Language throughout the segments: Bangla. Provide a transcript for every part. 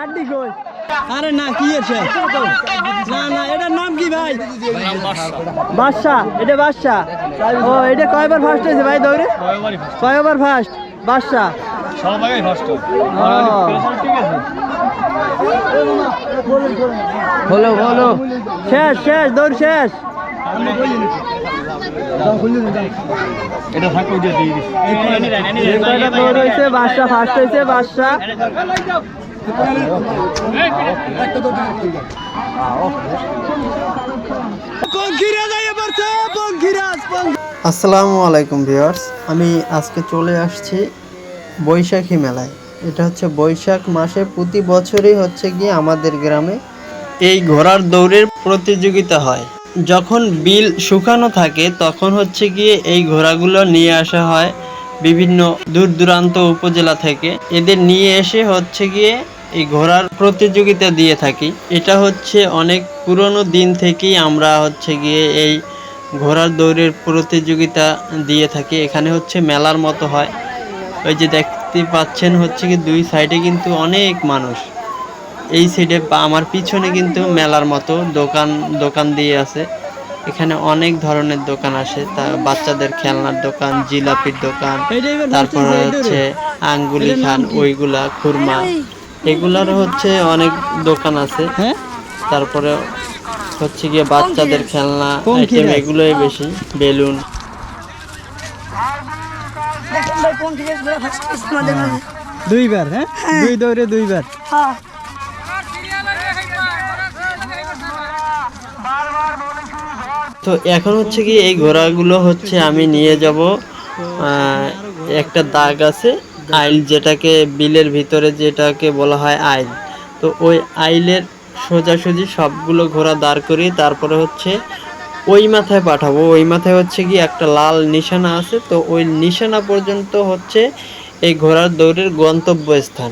আড্ডি কই? আরে না কি আছে না না এটার নাম কি ভাই? বাদশা এটা বাদশা। ও এটা কয়বার ফার্স্ট হয়েছে ভাই দৌড়ে? কয়বার ফার্স্ট বাদশা। সবাই ফার্স্ট ও। ঠিক আছে হলো হলো শেষ শেষ দৌড় শেষ। আসসালামু আলাইকুম, ভিউয়ার্স। আমি আজকে চলে আসছি বৈশাখী মেলায়। এটা হচ্ছে বৈশাখ মাসে প্রতি বছরই হচ্ছে গিয়ে আমাদের গ্রামে এই ঘোড়ার দৌড়ের প্রতিযোগিতা হয়। যখন বিল শুকানো থাকে, তখন হচ্ছে গিয়ে এই ঘোড়াগুলো নিয়ে আসা হয় বিভিন্ন দূর দূরান্ত উপজেলা থেকে। এদের নিয়ে এসে হচ্ছে গিয়ে এই ঘোড়ার প্রতিযোগিতা দিয়ে থাকি। এটা হচ্ছে অনেক পুরনো দিন থেকেই আমরা হচ্ছে গিয়ে এই ঘোড়ার দৌড়ের প্রতিযোগিতা দিয়ে থাকি। এখানে হচ্ছে মেলার মতো হয়। ওই যে দেখতে পাচ্ছেন হচ্ছে কি দুই সাইডে কিন্তু অনেক মানুষ। এই সাইডে বা আমার পিছনে কিন্তু মেলার মতো দোকান দোকান দিয়ে আছে। এখানে অনেক ধরনের দোকান আসে। তা বাচ্চাদের খেলনার দোকান জিলাপির দোকান তারপরে হচ্ছে আঙ্গুলি খান ওইগুলা খুরমা। এগুলার হচ্ছে অনেক দোকান আছে। হ্যাঁ? তারপরে হচ্ছে গিয়ে বাচ্চাদের খেলনা আইটেম এগুলোই বেশি বেলুন। দুইবার হ্যাঁ? দুই দৌড়ে দুইবার। তো এখন হচ্ছে কি এই ঘোড়াগুলো হচ্ছে আমি নিয়ে যাব একটা দাগ আছে, আইল যেটাকে বিলের ভিতরে যেটাকে বলা হয় আইল। তো ওই আইলের সোজাসুজি সবগুলো ঘোড়া দাঁড় করিয়ে তারপরে হচ্ছে ওই মাথায় পাঠাবো। ওই মাথায় হচ্ছে কি একটা লাল নিশানা আছে, তো ওই নিশানা পর্যন্ত হচ্ছে এই ঘোড়ার দৌড়ের গন্তব্যস্থান।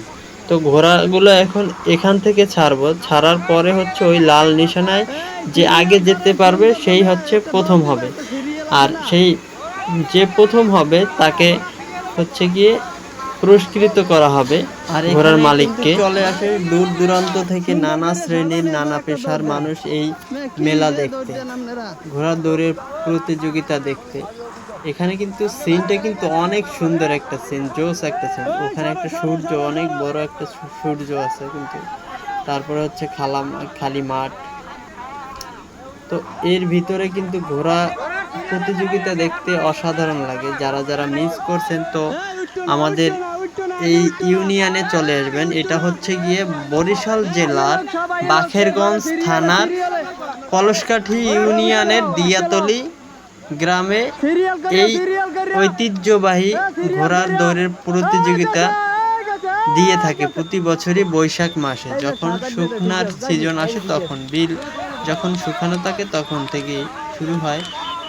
তো ঘোড়াগুলো এখন এখান থেকে ছাড়বো। ছাড়ার পরে হচ্ছে ওই লাল নিশানায় যে আগে যেতে পারবে সেই হচ্ছে প্রথম হবে। আর সেই যে প্রথম হবে তাকে হচ্ছে গিয়ে পুরস্কৃত করা হবে আর ঘোড়ার মালিককে। চলে আসে দূর দূরান্ত থেকে নানা শ্রেণির নানা পেশার মানুষ এই মেলা দেখতে। ঘোড়ার দৌড়ের প্রতিযোগিতা দেখতে। এখানে কিন্তু সিনটা কিন্তু অনেক সুন্দর একটা সিন জোস একটা সিন ওখানে একটা সূর্য, অনেক বড় একটা সূর্য আছে কিন্তু। তারপরে হচ্ছে খালা খালি মাঠ। তো এর ভিতরে কিন্তু ঘোড়া প্রতিযোগিতা দেখতে অসাধারণ লাগে। যারা যারা মিস করছেন তো আমাদের এই ইউনিয়নে চলে আসবেন। এটা হচ্ছে গিয়ে বরিশাল জেলার বাখেরগঞ্জ থানার কলসকাঠি ইউনিয়নের দিয়াতলি গ্রামে এই ঐতিহ্যবাহী ঘোড়ার দৌড়ের প্রতিযোগিতা দিয়ে থাকে প্রতি বছরই বৈশাখ মাসে। যখন শুকনার সিজন আসে তখন বিল যখন শুকানো থাকে তখন থেকে শুরু হয়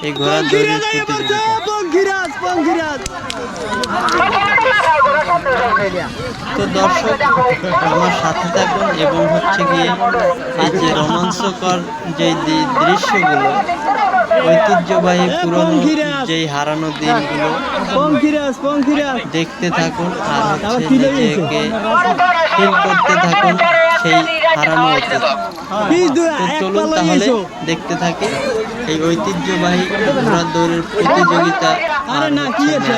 এই ঘোড়ার দৌড়ের প্রতিযোগিতা। তো দর্শক আমার সাথে থাকুন এবং হচ্ছে গিয়ে এই যে রোমাঞ্চকর যে দৃশ্যগুলো ঐতিহ্যবাহী পুরনো যেই হারানো দিনগুলো দেখতে থাকুন আর হচ্ছে নিজেকে ফিল করতে থাকুন সেই হারানো অতীত চলুন তাহলে দেখতে থাকি এই ঐতিহ্যবাহী ঘোড়ার দৌড়ের প্রতিযোগিতা আরে না কি আছে?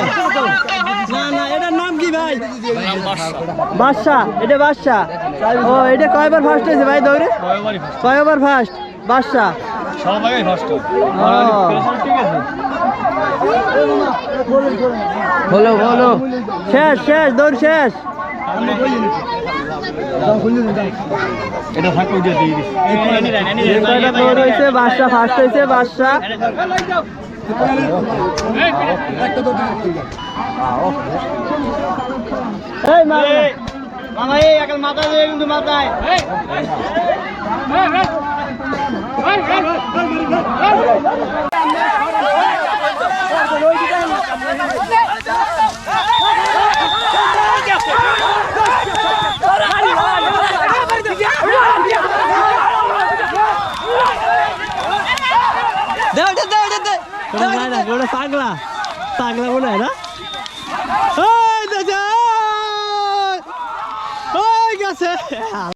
না না এটার নাম কি ভাই? বাদশা এটা বাদশা ও এটা কয়বার ফার্স্ট হয়েছে ভাই দৌড়ে? কয়বার ফার্স্ট কয়বার বাদশা ফার্স্ট ঠিক আছে শেষ শেষ দৌড় শেষ হয়েছে বাদশা ফার্স্ট হয়েছে বাদশা মামা এই একাল কিন্তু মাথায় एवढं चांगला चांगला कोण आहे ना त्याच्या